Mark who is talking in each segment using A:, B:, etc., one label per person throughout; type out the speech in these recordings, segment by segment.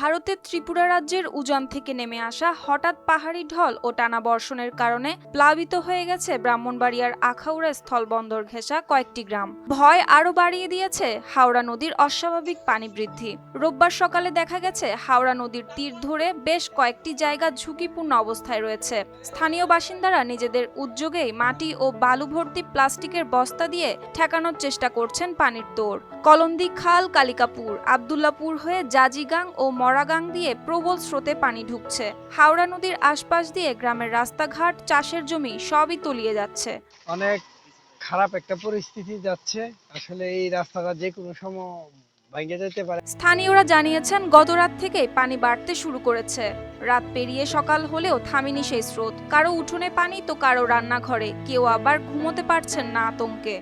A: ভারতের ত্রিপুরা রাজ্যের উজান থেকে নেমে আসা হঠাৎ পাহাড়ি ঢল ও টানা বর্ষণের কারণে প্লাবিত হয়ে গেছে ব্রাহ্মণবাড়িয়ার আখাউড়া স্থলবন্দর ঘেঁষা কয়েকটি গ্রাম। ভয় আরও বাড়িয়ে দিয়েছে হাওড়া নদীর অস্বাভাবিক পানি বৃদ্ধি। রোববার সকালে দেখা গেছে হাওড়া নদীর তীর ধরে বেশ কয়েকটি জায়গা ঝুঁকিপূর্ণ অবস্থায় রয়েছে। স্থানীয় বাসিন্দারা নিজেদের উদ্যোগেই মাটি ও বালু ভর্তি প্লাস্টিকের বস্তা দিয়ে ঠেকানোর চেষ্টা করছেন পানির তোড় কলন্দি খাল, কালিকাপুর, আবদুল্লাপুর হয়ে জাজিগাং ও মরাগাং দিয়ে প্রবল স্রোতে পানি ঢুকছে। হাওড়া নদীর আশপাশ দিয়ে গ্রামের রাস্তাঘাট চাষের জমি সবই তলিয়ে যাচ্ছে।
B: অনেক খারাপ একটা পরিস্থিতি যাচ্ছে। আসলে এই রাস্তাটা যে কোনো সময় ভেঙে যেতে পারে।
A: স্থানীয়রা জানিয়েছেন গত রাত থেকেই পানি বাড়তে শুরু করেছে। রাত পেরিয়ে সকাল হলেও থামেনি সেই স্রোত। কারও উঠোনে পানি তো কারও রান্নাঘরে। কেউ আবার ঘুমোতে পারছেন না আতঙ্কে।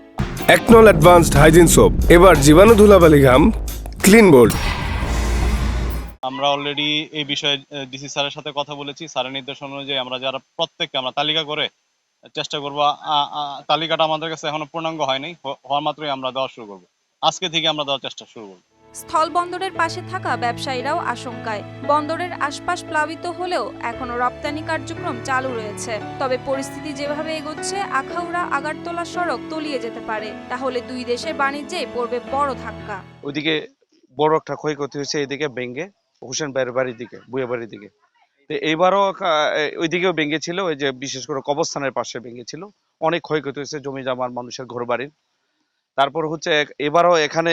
C: একনল অ্যাডভান্সড হাইজিন সোপ এবার জীবাণু ধুলাবালি ঘাম ক্লিন বোল্ড
D: আমরা অলরেডি এই বিষয়ে ডিসি স্যারের সাথে কথা বলেছি। স্যারের নির্দেশনা অনুযায়ী আমরা যারা প্রত্যেককে আমরা তালিকা করে চেষ্টা করব তালিকাটা আমাদের কাছে এখনও পূর্ণাঙ্গ হয়নি হওয়ার মাত্রই আমরা দেওয়া শুরু করব। আজকে থেকে আমরা দেওয়ার চেষ্টা শুরু করব।
A: স্থল বন্দরের পাশে থাকা ব্যবসায়ীরাও আশঙ্কায়। বন্দরের আশপাশ প্লাবিত হলেও এখনও রপ্তানি কার্যক্রম চালু রয়েছে। তবে পরিস্থিতি যেভাবে এগোচ্ছে আখাউড়া আগারতলা সড়ক তলিয়ে যেতে পারে। তাহলে দুই দেশের বাণিজ্যে পড়বে বড় ধাক্কা।
E: ওইদিকে বড় একটা ক্ষয়ক্ষতি হয়েছে এদিকে বেঙ্গে হোসেন ভাইয়ের বাড়ির দিকে বুয়া বাড়ির দিকে। তো এইবারও ওইদিকেও ভেঙে ছিল ওই যে বিশেষ করে কবরস্থানের পাশে ভেঙে ছিল অনেক ক্ষয়ক্ষতি হয়েছে জমি জামার মানুষের ঘর বাড়ির তারপর হচ্ছে এবারও এখানে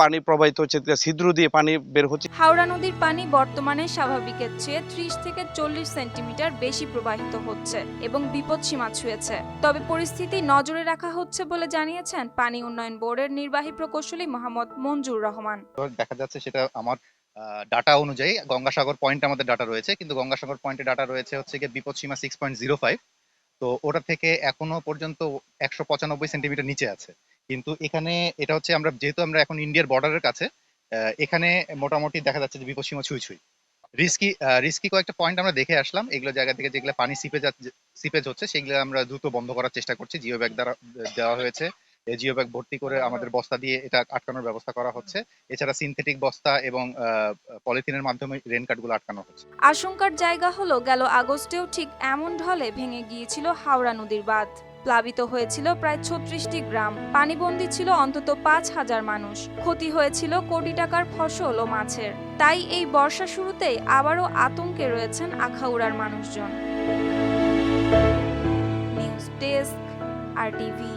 E: পানি প্রবাহিত হচ্ছে ছিদ্র দিয়ে পানি বের হচ্ছে।
A: হাওড়া নদীর পানি বর্তমানে স্বাভাবিকের চেয়ে ত্রিশ থেকে চল্লিশ সেন্টিমিটার বেশি প্রবাহিত হচ্ছে এবং বিপদ সীমা ছুঁয়েছে। তবে পরিস্থিতি নজরে রাখা হচ্ছে বলে জানিয়েছেন পানি উন্নয়ন বোর্ডের নির্বাহী প্রকৌশলী মোহাম্মদ মঞ্জুর রহমান।
F: দেখা যাচ্ছে সেটা আমার ডাটা অনুযায়ী গঙ্গাসাগর পয়েন্ট আমাদের ডাটা রয়েছে, কিন্তু গঙ্গাসাগর পয়েন্টে ডাটা রয়েছে হচ্ছে গিয়ে বিপদ সীমা সিক্স পয়েন্ট জিরো ফাইভ তো ওটা থেকে এখনও পর্যন্ত একশো পঁচানব্বই সেন্টিমিটার নিচে আছে। কিন্তু এখানে এটা হচ্ছে আমরা, যেহেতু আমরা এখন ইন্ডিয়ার বর্ডারের কাছে এখানে মোটামুটি দেখা যাচ্ছে যে বিপদ সীমা ছুঁই। ছুঁই রিস্কি রিস্কি কয়েকটা পয়েন্ট আমরা দেখে আসলাম, এগুলো জায়গা থেকে যেগুলো পানি সিপেজ সিপেজ হচ্ছে, সেগুলো আমরা দ্রুত বন্ধ করার চেষ্টা করছি জিও ব্যাগ দ্বারা দেওয়া হয়েছে। জিও ব্যাগ ভর্তি করে আমাদের বস্তা দিয়ে এটা আটকানোর ব্যবস্থা করা হচ্ছে। এছাড়া সিনথেটিক বস্তা এবং পলিথিনের মাধ্যমে রেনকাটগুলো আটকানো হচ্ছে।
A: আশঙ্কার জায়গা হলো গেল আগস্টেও ঠিক এমন ঢলে ভেঙে গিয়েছিল হাওড়া নদীর বাঁধ। প্লাবিত হয়েছিল প্রায় ছত্রিশটি গ্রাম। পানিবন্দী ছিল অন্তত পাঁচ হাজার মানুষ। ক্ষতি হয়েছিল কোটি টাকার ফসল ও মাছের। তাই এই বর্ষা শুরুতেই আবারও আতঙ্কে রয়েছেন আখাউড়ার মানুষজন। News desk R TV.